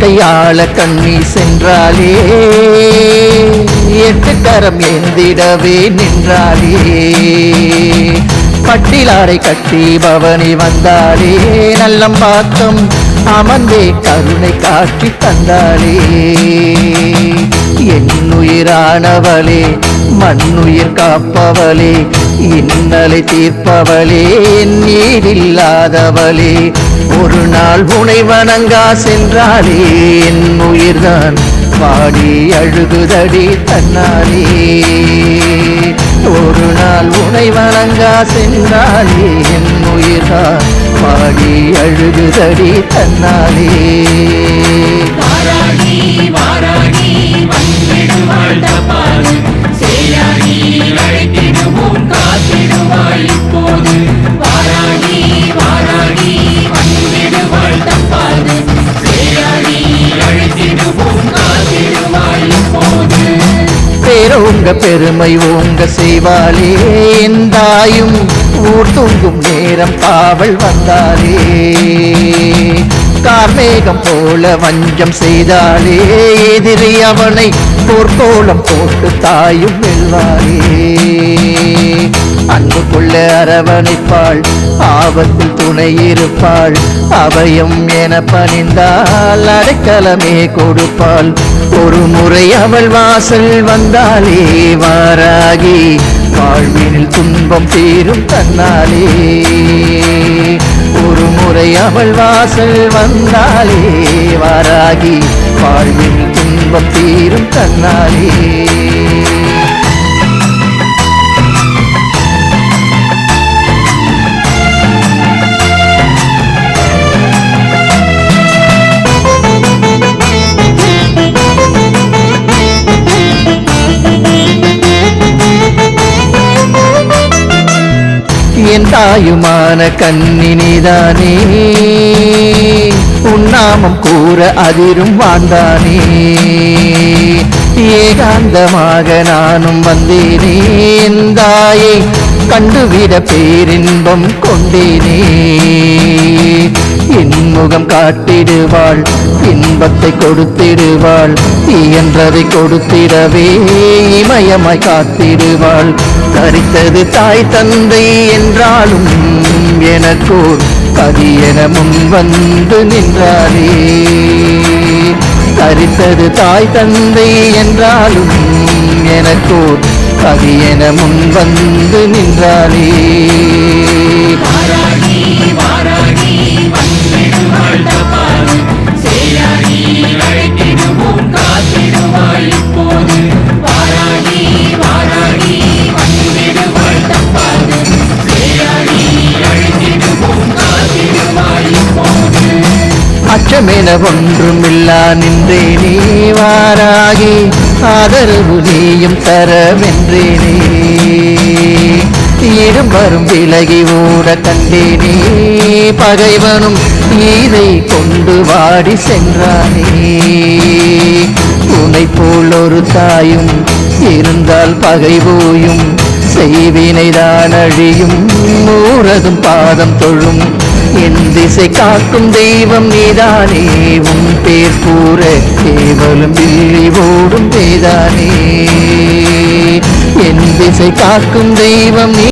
கையாள கண்ணி சென்றாலே எட்டு கரம் எந்திடவே நின்றாலே. பட்டிலாரை கட்டி பவனி வந்தாலே நல்லம் பார்த்தம் அமர்ந்தே கருணை காட்டி தந்தாளே என்னுயிரானவளே மண்ணுயிர் காப்பவளே இன்னலை தீர்ப்பவளே நீரில்லாதவளே ஒரு நாள் உனை வணங்கா சென்றாலே என் உயிர்தான் பாடி அழுகுதடி தன்னாலே. ஒரு நாள் உனை வணங்கா சென்றாலே என் உயிர்தான் பாடி அழுகுதடி தன்னாலே. ஓங்க பெருமை ஓங்க செய்வாளே எந்தாயும் ஊர் தூங்கும் நேரம் காவல் வந்தாலே கார்மேகம் போல வஞ்சம் செய்தாலே எதிரி அவனை போர்க்கோளம் போட்டு தாயும் வெல்வாளே. அன்பு கொள்ள அரவணைப்பாள் ஆபத்தில் துணை இருப்பாள் அபயம் என பணிந்தால் அடைக்கலமே கொடுப்பாள். ஒரு முறை அவள் வாசல் வந்தாலே வாராகி வாழ்வினில் துன்பம் தீரும் தன்னாலே. ஒரு முறை அவள் வாசல் வந்தாலே வாராகி வாழ்வினில் துன்பம் தீரும் தன்னாலே. என் தாயுமான கண்ணினிதானே. உன்னாமம் கூற அதிரும் வாழ்ந்தானே ஏகாந்தமாக நானும் வந்தேனே. தாயை கண்டுவிட பேரின்பம் கொண்டேனே. முகம் காட்டிடுவாள் இன்பத்தை கொடுத்திடுவாள் இயன்றதை கொடுத்திடவே இமயமாய் காத்திடுவாள். கரித்தது தாய் தந்தை என்றாலும் எனக்கோர் கதியென முன் வந்து நின்றாரே. கரித்தது தாய் தந்தை என்றாலும் எனக்கோர் கதியென முன் வந்து நின்றாரே. அச்சமென ஒன்றுமில்லா நின்றே நீ வாராகி. ஆதரவு நீயும் தரவென்றேனே இடும் வரும் விலகி ஓட கண்டேனே பகைவனும் இதை கொண்டு வாடி சென்றானே. உனை போல் ஒரு தாயும் இருந்தால் பகை போயும் செய்வினைதான் அழியும் ஊரதும் பாதம் தொழும். என் திசை காக்கும் தெய்வம் நீதானே. உன் பேர் கூற கேவலம் வில்லி ஓடும் பேதானே. என் திசை காக்கும் தெய்வம் நீ